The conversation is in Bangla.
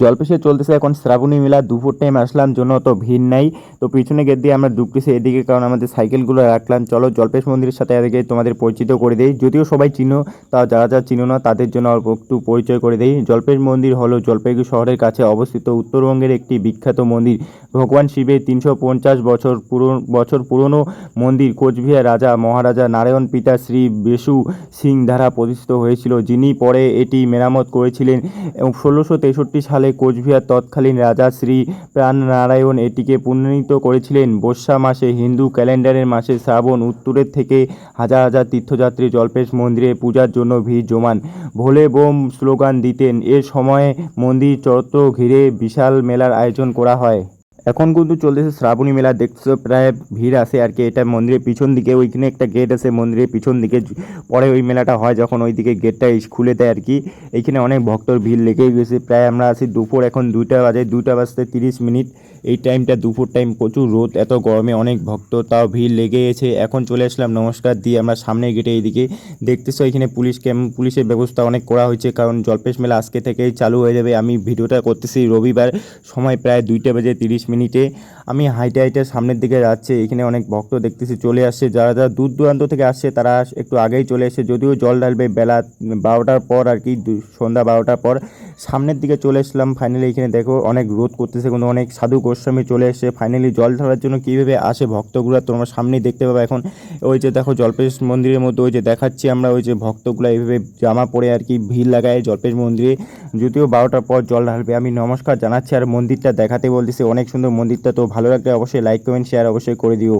জলপেশে চলতেছে এখন শ্রাবণী মেলা, দুপুর টাইম আসলাম, জন্য তো ভিড় নাই। তো পিছনে গেট দিয়ে আমরা ঢুকতেছি এদিকে, কারণ আমাদের সাইকেলগুলো রাখলাম। চলো জলপেশ মন্দিরের সাথে আগে তোমাদের পরিচিত করে দেই। যদিও সবাই চিনো তা যারা যারা চিনো না, তাদের জন্য অল্প একটু পরিচয় করে দেই। জলপেশ মন্দির হলো জলপাইগুড়ি শহরের কাছে অবস্থিত উত্তরবঙ্গের একটি বিখ্যাত মন্দির। ভগবান শিবের তিনশো পঞ্চাশ বছর পুরনো বছর পুরনো মন্দির কোচবিহার রাজা মহারাজা নারায়ণ পিতা শ্রী বেশু সিং দ্বারা প্রতিষ্ঠিত হয়েছিল, যিনি পরে এটি মেরামত করেছিলেন। এবং ষোলোশো তেষট্টি সালে কোচবিহার তৎকালীন রাজা শ্রী প্রাণনারায়ণ এটিকে পুনর্নীত করেছিলেন। বর্ষা মাসে হিন্দু ক্যালেন্ডারের মাসে শ্রাবণ উত্তরের থেকে হাজার হাজার তীর্থযাত্রী জল্পেশ মন্দিরে পূজার জন্য ভিড় জমান। ভোলে বোম স্লোগান দিতেন। এ সময়ে মন্দির চত্বর ঘিরে বিশাল মেলার আয়োজন করা হয়। এখন কিন্তু চলতেছে শ্রাবণী মেলা, দেখছ প্রায় ভিড় আছে আর কি, এটা মন্দিরের পিছন দিকে, ওইখানে একটা গেট আছে মন্দিরের পিছন দিকে পরে ওই মেলাটা হয় যখন ওই দিকে গেটটা খুলে দেয় আর কি, এইখানে অনেক ভক্তর ভিড় লেগেই গেছে, প্রায় আমরা আছি দুপুর, এখন দুইটা বাজে, দুইটা বাজতে তিরিশ মিনিট, এই টাইমটা দুপুর টাইম প্রচুর রোদ, এত গরমে অনেক ভক্ত, তাও ভিড় লেগে গেছে, এখন চলে আসলাম, নমস্কার দিয়ে আমরা সামনে গেটে এইদিকে, দেখতেছো এখানে পুলিশ ক্যাম্প পুলিশের ব্যবস্থা অনেক করা হয়েছে, কারণ জলপেশ মেলা আজকে থেকেই চালু হয়ে যাবে, আমি ভিডিওটা করতেছি রবিবার, সময় প্রায় দুইটা বাজে তিরিশ আমি হাইটে হাইটে সামনের দিকে যাচ্ছে, এখানে অনেক ভক্ত দেখতেছি চলে আসছে। যারা যারা দূর দূরান্ত থেকে আসছে, তারা একটু আগেই চলে এসে যদিও জল ঢালবে বেলা বারোটার পর আর কি সন্ধ্যা বারোটার পর সামনের দিকে চলে এসলাম। ফাইনালি এখানে দেখো অনেক রোদ করতেছে কিন্তু অনেক সাধু গোস্বামী চলে এসে ফাইনালি জল ঢালার জন্য কীভাবে আসে ভক্তগুলো, তোমরা সামনেই দেখতে পাবে এখন। ওই যে দেখো জলপেশ মন্দিরের মধ্যে ওই যে দেখাচ্ছি আমরা, ওই যে ভক্তগুলো এইভাবে জামা পরে আর কি ভিড় লাগায় জলপেশ মন্দিরে। যদিও বারোটার পর জল ঢালবে, আমি নমস্কার জানাচ্ছি আর মন্দিরটা দেখাতে বলতেছি, অনেক সুন্দর মন্দিরটা তো ভালো লাগলে অবশ্যই লাইক কমেন্ট শেয়ার অবশ্যই করে দিও।